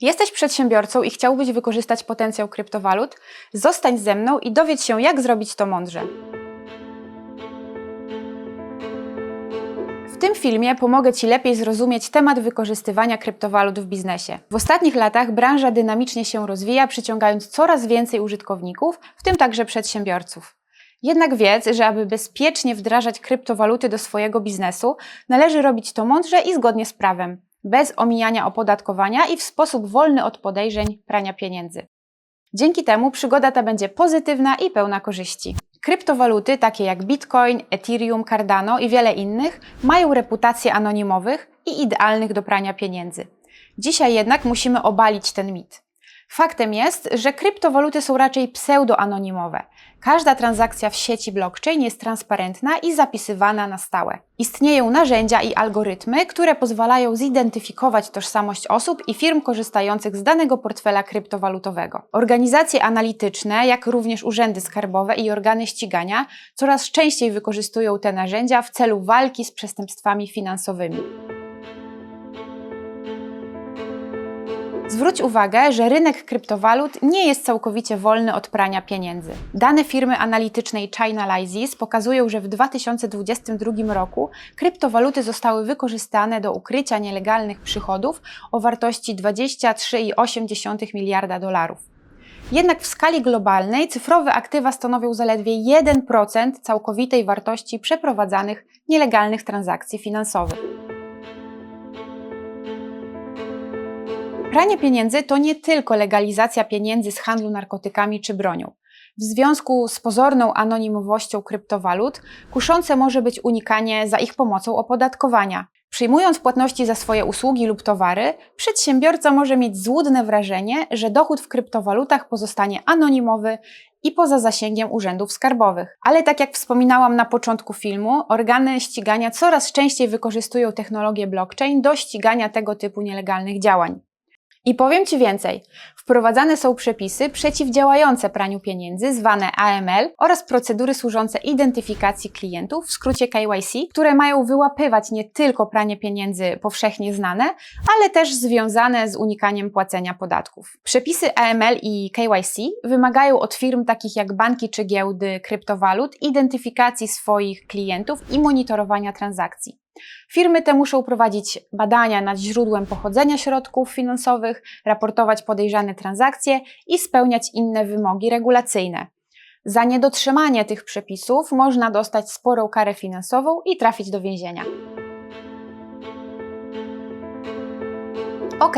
Jesteś przedsiębiorcą i chciałbyś wykorzystać potencjał kryptowalut? Zostań ze mną i dowiedz się, jak zrobić to mądrze. W tym filmie pomogę Ci lepiej zrozumieć temat wykorzystywania kryptowalut w biznesie. W ostatnich latach branża dynamicznie się rozwija, przyciągając coraz więcej użytkowników, w tym także przedsiębiorców. Jednak wiedz, że aby bezpiecznie wdrażać kryptowaluty do swojego biznesu, należy robić to mądrze i zgodnie z prawem, bez omijania opodatkowania i w sposób wolny od podejrzeń prania pieniędzy. Dzięki temu przygoda ta będzie pozytywna i pełna korzyści. Kryptowaluty takie jak Bitcoin, Ethereum, Cardano i wiele innych mają reputację anonimowych i idealnych do prania pieniędzy. Dzisiaj jednak musimy obalić ten mit. Faktem jest, że kryptowaluty są raczej pseudoanonimowe. Każda transakcja w sieci blockchain jest transparentna i zapisywana na stałe. Istnieją narzędzia i algorytmy, które pozwalają zidentyfikować tożsamość osób i firm korzystających z danego portfela kryptowalutowego. Organizacje analityczne, jak również urzędy skarbowe i organy ścigania, coraz częściej wykorzystują te narzędzia w celu walki z przestępstwami finansowymi. Zwróć uwagę, że rynek kryptowalut nie jest całkowicie wolny od prania pieniędzy. Dane firmy analitycznej Chainalysis pokazują, że w 2022 roku kryptowaluty zostały wykorzystane do ukrycia nielegalnych przychodów o wartości 23,8 miliarda dolarów. Jednak w skali globalnej cyfrowe aktywa stanowią zaledwie 1% całkowitej wartości przeprowadzanych nielegalnych transakcji finansowych. Pranie pieniędzy to nie tylko legalizacja pieniędzy z handlu narkotykami czy bronią. W związku z pozorną anonimowością kryptowalut, kuszące może być unikanie za ich pomocą opodatkowania. Przyjmując płatności za swoje usługi lub towary, przedsiębiorca może mieć złudne wrażenie, że dochód w kryptowalutach pozostanie anonimowy i poza zasięgiem urzędów skarbowych. Ale tak jak wspominałam na początku filmu, organy ścigania coraz częściej wykorzystują technologię blockchain do ścigania tego typu nielegalnych działań. I powiem Ci więcej. Wprowadzane są przepisy przeciwdziałające praniu pieniędzy, zwane AML, oraz procedury służące identyfikacji klientów, w skrócie KYC, które mają wyłapywać nie tylko pranie pieniędzy powszechnie znane, ale też związane z unikaniem płacenia podatków. Przepisy AML i KYC wymagają od firm takich jak banki czy giełdy kryptowalut identyfikacji swoich klientów i monitorowania transakcji. Firmy te muszą prowadzić badania nad źródłem pochodzenia środków finansowych, raportować podejrzane transakcje i spełniać inne wymogi regulacyjne. Za niedotrzymanie tych przepisów można dostać sporą karę finansową i trafić do więzienia. Ok,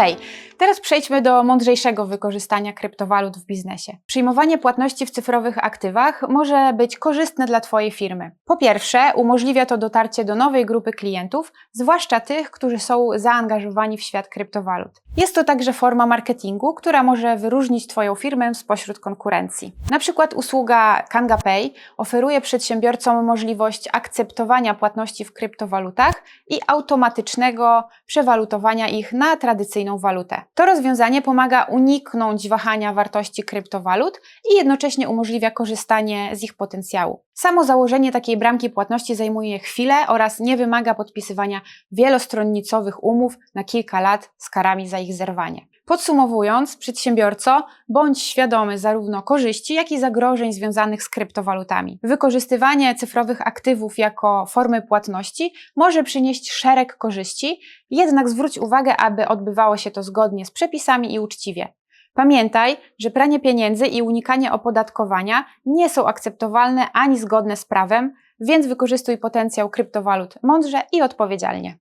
teraz przejdźmy do mądrzejszego wykorzystania kryptowalut w biznesie. Przyjmowanie płatności w cyfrowych aktywach może być korzystne dla Twojej firmy. Po pierwsze, umożliwia to dotarcie do nowej grupy klientów, zwłaszcza tych, którzy są zaangażowani w świat kryptowalut. Jest to także forma marketingu, która może wyróżnić Twoją firmę spośród konkurencji. Na przykład usługa Kanga Pay oferuje przedsiębiorcom możliwość akceptowania płatności w kryptowalutach i automatycznego przewalutowania ich na tradycyjną walutę. To rozwiązanie pomaga uniknąć wahania wartości kryptowalut i jednocześnie umożliwia korzystanie z ich potencjału. Samo założenie takiej bramki płatności zajmuje chwilę oraz nie wymaga podpisywania wielostronnicowych umów na kilka lat z karami za ich zerwanie. Podsumowując, przedsiębiorco, bądź świadomy zarówno korzyści, jak i zagrożeń związanych z kryptowalutami. Wykorzystywanie cyfrowych aktywów jako formy płatności może przynieść szereg korzyści, jednak zwróć uwagę, aby odbywało się to zgodnie z przepisami i uczciwie. Pamiętaj, że pranie pieniędzy i unikanie opodatkowania nie są akceptowalne ani zgodne z prawem, więc wykorzystuj potencjał kryptowalut mądrze i odpowiedzialnie.